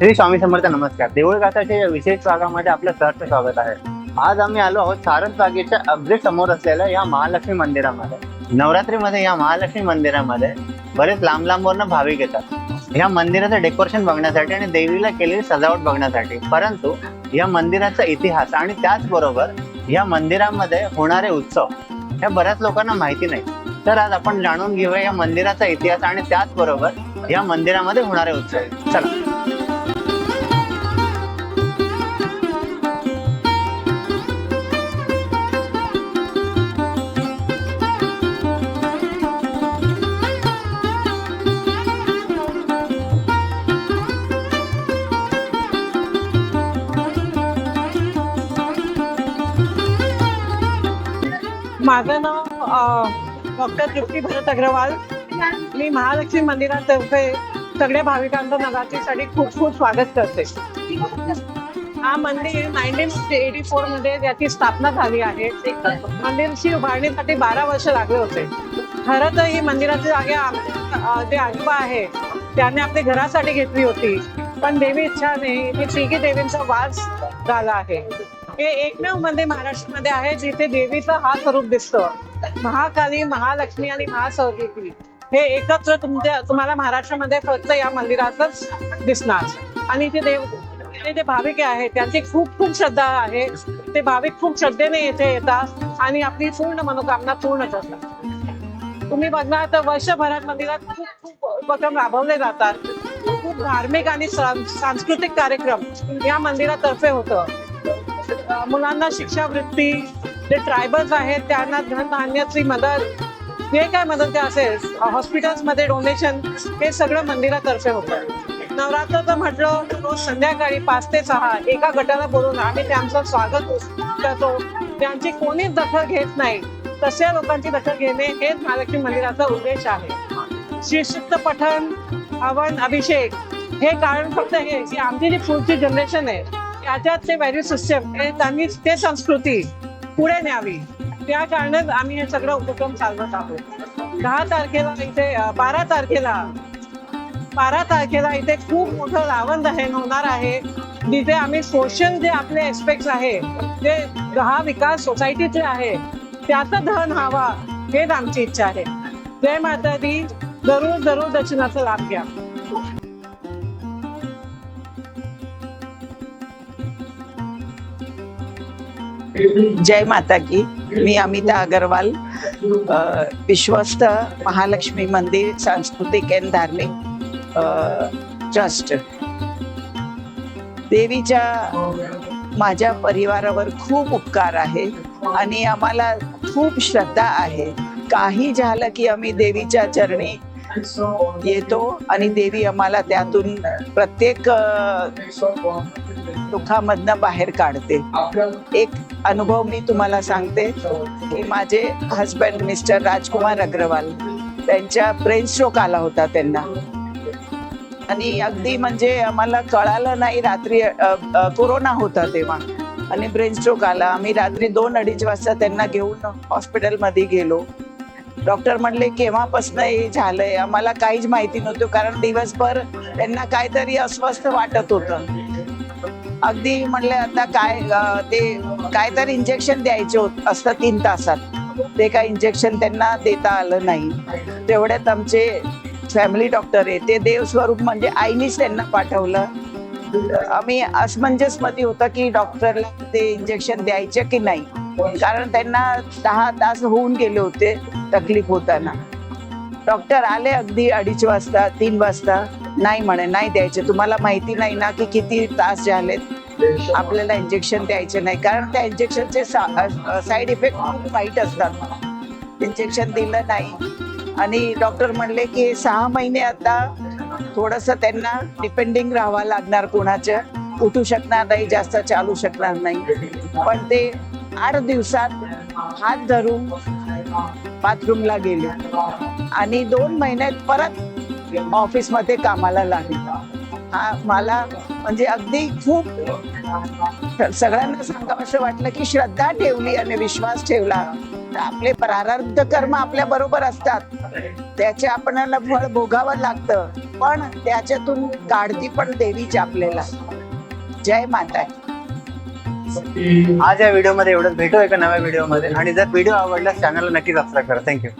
श्री स्वामी समर्थ नमस्कार. देऊळ गाथाच्या या विशेष भागामध्ये आपलं सहर्ष स्वागत आहे. आज आम्ही आलो आहोत सारस बागेच्या अगदी समोर असलेल्या या महालक्ष्मी मंदिरामध्ये. नवरात्रीमध्ये या महालक्ष्मी मंदिरामध्ये बरेच लांब लांबवरनं भाविक येतात. या मंदिराचं डेकोरेशन बघण्यासाठी आणि देवीला केलेली सजावट बघण्यासाठी. परंतु या मंदिराचा इतिहास आणि त्याचबरोबर या मंदिरामध्ये होणारे उत्सव ह्या बऱ्याच लोकांना माहिती नाही. तर आज आपण जाणून घेऊया या मंदिराचा इतिहास आणि त्याचबरोबर या मंदिरामध्ये होणारे उत्सव. चला. माझं नाव डॉक्टर तृप्ती भरत अग्रवाल. मी महालक्ष्मी मंदिरातर्फे सगळ्या भाविकांचं नवरात्रीसाठी खूप खूप स्वागत करते. हा मंदिर नाईन्टीन एटी फोरमध्ये याची स्थापना झाली आहे. मंदिरची उभारणीसाठी बारा वर्ष लागले होते. खरं तर ही मंदिराची जागा जे आजोबा आहे त्याने आपली घरासाठी घेतली होती. पण देवी इच्छाने इथे तिघी देवींचा वास झाला आहे. हे एकमेव मंदिर महाराष्ट्रामध्ये आहे जिथे देवीचं हा स्वरूप दिसतं. महाकाली महालक्ष्मी आणि महासरस्वती हे एकत्र तुमच्या तुम्हाला महाराष्ट्रामध्ये फक्त या मंदिरातच दिसणार. आणि इथे देव जे भाविक आहेत त्यांची खूप खूप श्रद्धा आहे. ते भाविक खूप श्रद्धेने येथे येतात आणि आपली पूर्ण मनोकामना पूर्ण करतात. तुम्ही बघणार तर वर्षभरात मंदिरात खूप खूप उपक्रम राबवले जातात. खूप धार्मिक आणि सांस्कृतिक कार्यक्रम या मंदिरातर्फे होतं. मुलांना शिक्षावृत्ती जे ट्रायबल्स आहेत त्यांना धनधान्याची मदत जे काय मदत असेल हॉस्पिटल्समध्ये डोनेशन हे सगळं मंदिरातर्फे होतं. नवरात्राचं म्हटलं रोज संध्याकाळी पाच ते सहा एका गटाला बोलून आम्ही त्यांचं स्वागत करतो. त्यांची कोणीच दखल घेत नाही तशा लोकांची दखल घेणे हेच महालक्ष्मी मंदिराचा उद्देश आहे. शिस्त पठण हवन अभिषेक हे कारण फक्त हे की आमची जी पुढची जनरेशन आहे त्याच्यात ते व्हॅल्यू सिस्टम हे त्यांनी ते संस्कृती पुढे न्यावी. त्या कारणात आम्ही हे सगळं उपक्रम चालवत आहोत. दहा तारखेला इथे बारा तारखेला बारा तारखेला इथे खूप मोठं रावण दहन होणार आहे. जिथे आम्ही सोशल जे आपले एस्पेक्ट आहे जे दहा विकास सोसायटीचे आहे त्याचं धन हवा हेच आमची इच्छा आहे. जय माता दी जरूर जरूर दर्शनाचा लाभ घ्या. जय माता की मी अमिता अगरवाल विश्वस्त महालक्ष्मी मंदिर सांस्कृतिक अँड धार्मिक ट्रस्ट. देवीच्या माझ्या परिवारावर खूप उपकार आहे आणि आम्हाला खूप श्रद्धा आहे. काही झालं की आम्ही देवीच्या चरणी येतो आणि देवी आम्हाला त्यातून प्रत्येक दुःखामधनं बाहेर काढते. एक अनुभव मी तुम्हाला सांगते की माझे हस्बंड मिस्टर राजकुमार अग्रवाल त्यांच्या ब्रेन स्ट्रोक आला होता त्यांना. आणि अगदी म्हणजे आम्हाला कळालं नाही रात्री कोरोना होता तेव्हा. आणि ब्रेन स्ट्रोक आला. आम्ही रात्री दोन अडीच वाजता त्यांना घेऊन हॉस्पिटलमध्ये गेलो. डॉक्टर म्हणले केव्हापासून हे झालंय? आम्हाला काहीच माहिती नव्हतं कारण दिवसभर त्यांना काहीतरी अस्वस्थ वाटत होतं. अगदी म्हणले आता काय ते काहीतरी इंजेक्शन द्यायचे होत असतं तीन तासात. ते काय इंजेक्शन त्यांना देता आलं नाही. तेवढ्यात आमचे फॅमिली डॉक्टर आहे ते देवस्वरूप म्हणजे आईनीच त्यांना पाठवलं. आम्ही असमंजसमध्ये होतं की डॉक्टरला ते इंजेक्शन द्यायचे की नाही. कारण त्यांना दहा तास होऊन गेले होते तकलीफ होताना. डॉक्टर आले अगदी अडीच वाजता तीन वाजता. नाही म्हणे नाही द्यायचे. तुम्हाला माहिती नाही ना की किती तास झालेत? आपल्याला इंजेक्शन द्यायचे नाही. कारण त्या इंजेक्शनचे साईड इफेक्ट खूप वाईट असतात. इंजेक्शन दिलं नाही. आणि डॉक्टर म्हणले की सहा महिने आता थोडस त्यांना डिपेंडिंग राहावं लागणार कोणाच्या उठू शकणार नाही जास्त चालू शकणार नाही. पण ते आठ दिवसात हात धरून बाथरूमला गेले. आणि दोन महिन्यात परत ऑफिसमध्ये कामाला लागले. हा मला म्हणजे अगदी खूप सगळ्यांना सांगावं असं वाटलं की श्रद्धा ठेवली आणि विश्वास ठेवला. तर आपले प्रारब्ध कर्म आपल्या बरोबर असतात. त्याचे आपणाला फळ भोगावं लागतं. पण त्याच्यातून काढती पण देवीच आपल्याला. जय माता आज या व्हिडिओमध्ये एवढंच. भेटू एका नव्या व्हिडिओमध्ये. आणि जर व्हिडिओ आवडला चॅनलला नक्की सबस्क्राईब करा. थँक्यू